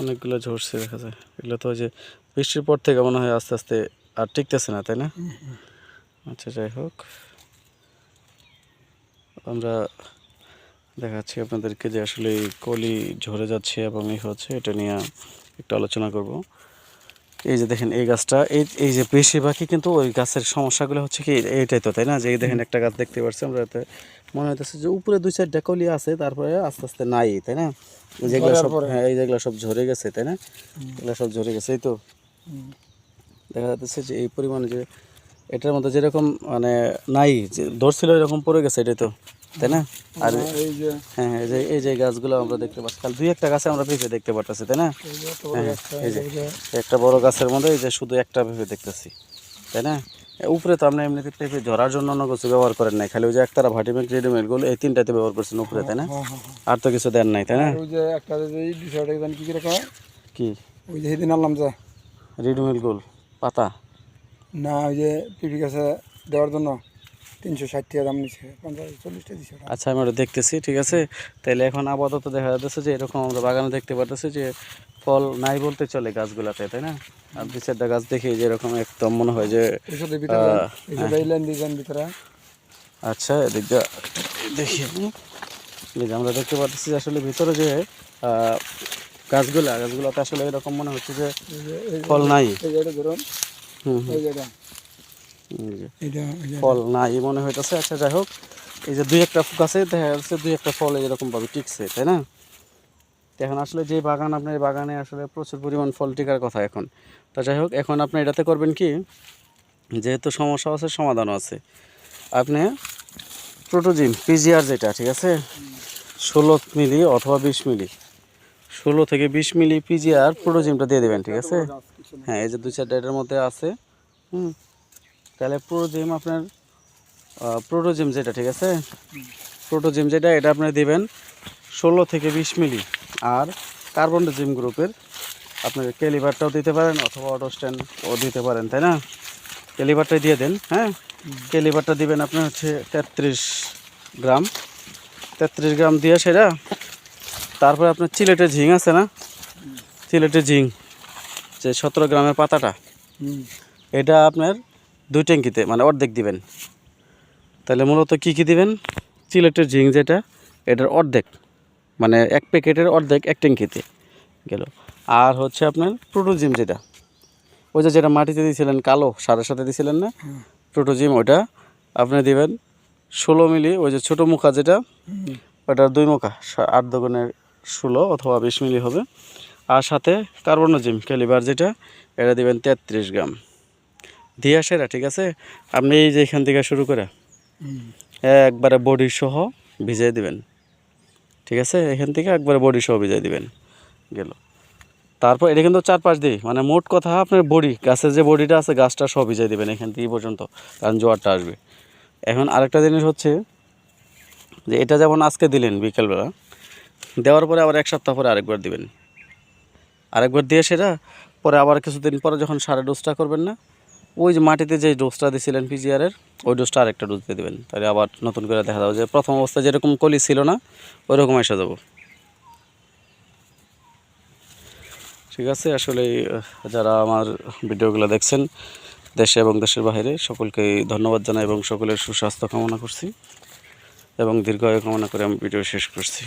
অনেকগুলো ঝরছে দেখা যায়। এগুলো তো ওই যে বৃষ্টির পর থেকে মনে হয় আস্তে আস্তে আর টিকতেছে না, তাই না? আচ্ছা যাই হোক। আমরা দেখাচ্ছি আপনাদেরকে যে আসলে কলি ঝরে যাচ্ছে এবং এই হচ্ছে, এটা নিয়ে একটু আলোচনা করব। এই যে দেখেন এই গাছটা এই এই যে বেশিরভাগই কিন্তু ওই গাছের সমস্যাগুলো হচ্ছে কি এইটাই তো তাই না? যে এই দেখেন একটা গাছ দেখতে পাচ্ছি আমরা এতে মনে হইতেছে যে উপরে দুই চারটা ডেকলি আছে তারপরে আস্তে আস্তে নাই তাই না? এই যেগুলো সব হ্যাঁ এই যেগুলো সব ঝরে গেছে তাই না? এগুলো সব ঝরে গেছে এই তো। দেখা যাচ্ছে যে এই পরিমাণে যে এটার মধ্যে যেরকম মানে নাই যে ধরছিল এরকম পড়ে গেছে এটাই তো। তাই না? আর আর এই যে হ্যাঁ হ্যাঁ, এই যে এই যে গাছগুলো আমরা দেখতে পাচ্ছি। খালি দুই একটা গাছে আমরা পেঁপে দেখতে পাচ্ছি তাই না? হ্যাঁ, এই যে। একটা বড় গাছের মধ্যে এই যে শুধু একটা পেঁপে দেখতেছি তাই না? উপরে তো আপনি এমনিতে পেঁপে ধরার জন্য অন্য কিছু ব্যবহার করেন নাই খালি ওই যে একতারা ভাটিমেক রেডিমেডগুলো এই তিনটাতে ব্যবহার করছেন উপরে তাই না? হ্যাঁ, হ্যাঁ, হ্যাঁ। আর তো কিছু দেন নাই তাই না? ওই যে একটা কি কীরকম কি? ওই যে সেদিন আনলাম যে রেডিমেড গোল পাতা? না ওই যে পিপি গাছে দেওয়ার জন্য। তিনশো ষাট টাকা দাম নিচ্ছে পঞ্চাশ চল্লিশটা দিচ্ছে আচ্ছা আমি ওটা দেখতেছি ঠিক আছে? তাহলে এখন আপাতত দেখা যাচ্ছে যে এরকম আমরা বাগানে দেখতে পারতেছি যে ফল নাই বলতে চলে গাছগুলাতে তাই না? আর দু চারটা গাছ দেখি যে এরকম একদম মনে হয় যে ভিতরে আচ্ছা এদিক দেখি আমরা দেখতে পাচ্ছি আসলে ভিতরে যে আহ, গাছগুলা গাছগুলাতে আসলে এরকম মনে হচ্ছে যে ফল নাই। হুম হুম, ফল নাই মনে হইতেছে। আচ্ছা যাই হোক এই যে দুই একটা গাছে দেখা যাচ্ছে দুই একটা ফল এরকম ভাবে টিকছে তাই না? এখন আসলে যে বাগান আপনার বাগানে আসলে প্রচুর পরিমাণ ফল টিকার কথা এখন। তা যাই হোক এখন আপনি এটাতে করবেন কি যেহেতু সমস্যা আছে সমাধানও আছে। আপনি প্রোটোজিম পিজিআর যেটা ঠিক আছে? ষোলো মিলি অথবা বিশ মিলি ষোলো থেকে বিশ মিলি পিজিআর প্রোটোজিমটা দিয়ে দেবেন ঠিক আছে। হ্যাঁ এই যে দুই চারটা এটার মধ্যে আছে হুম। তাহলে প্রোটোজিম আপনার প্রোটোজিম যেটা ঠিক আছে? প্রোটোজিম যেটা এটা আপনি দেবেন ষোলো থেকে বিশ মিলি। আর কার্বন জিম গ্রুপের আপনার কেলিভারটাও দিতে পারেন অথবা অটো স্ট্যান্ডও দিতে পারেন তাই না? কেলিভারটাই দিয়ে দেন হ্যাঁ? কেলিভারটা দিবেন আপনার হচ্ছে তেত্রিশ গ্রাম। তেত্রিশ গ্রাম দিয়ে সেটা তারপরে আপনার চিলেটের ঝিং আছে না? চিলেটের ঝিং যে সতেরো গ্রামের পাতাটা। এটা আপনার দুই ট্যাঙ্কিতে মানে অর্ধেক দিবেন। তাহলে মূলত কি কি দিবেন? চিলেটের ঝিং যেটা এটার অর্ধেক মানে এক প্যাকেটের অর্ধেক এক ট্যাঙ্কিতে গেল। আর হচ্ছে আপনার প্রোটোজিম যেটা ওই যে যেটা মাটিতে দিয়েছিলেন কালো সারের সাথে দিয়েছিলেন না। প্রোটোজিম ওটা আপনি দিবেন ষোলো মিলি ওই যে ছোটো মুখা যেটা ওটার দুই মুখা আট দোকানের ষোলো অথবা বিশ মিলি হবে। আর সাথে কার্বনোজিম ক্যালিবার যেটা এটা দিবেন তেত্রিশ গ্রাম। দিয়ে সেরা, ঠিক আছে? আপনি এই যে এখান থেকে শুরু করে একবারে বডি সহ ভিজিয়ে দিবেন। ঠিক আছে? এখান থেকে একবারে বডি সহ ভিজিয়ে দিবেন। গেল। তারপর এটা কিন্তু চার পাঁচ দিই মানে মোট কথা আপনার বডি, গাছের যে বডিটা আছে, গাছটা সব ভিজিয়ে দেবেন এখান থেকে পর্যন্ত, কারণ জোয়ারটা আসবে। এখন আরেকটা জিনিস হচ্ছে যে এটা যেমন আজকে দিলেন বিকেলবেলা, দেওয়ার পরে আবার এক সপ্তাহ পরে আরেকবার দিবেন। আরেকবার দিয়ে সেটা পরে আবার কিছুদিন পরে যখন সারের ডোজটা করবেন না ওই যে মাটিতে যে ডোজটা দিয়েছিলেন পিজিআরের, ওই ডোজটা আরেকটা ডোজ দিয়ে দেবেন। তাহলে আবার নতুন করে দেখা যাবে যে প্রথম অবস্থায় যেরকম কলি ছিল না ওই রকম এসে যাব। ঠিক আছে, আসলে যারা আমার ভিডিওগুলো দেখছেন, দেশে এবং দেশের বাইরে, সকলকে ধন্যবাদ জানাই এবং সকলের সুস্বাস্থ্য কামনা করছি এবং দীর্ঘায়ু কামনা করে আমি ভিডিও শেষ করছি।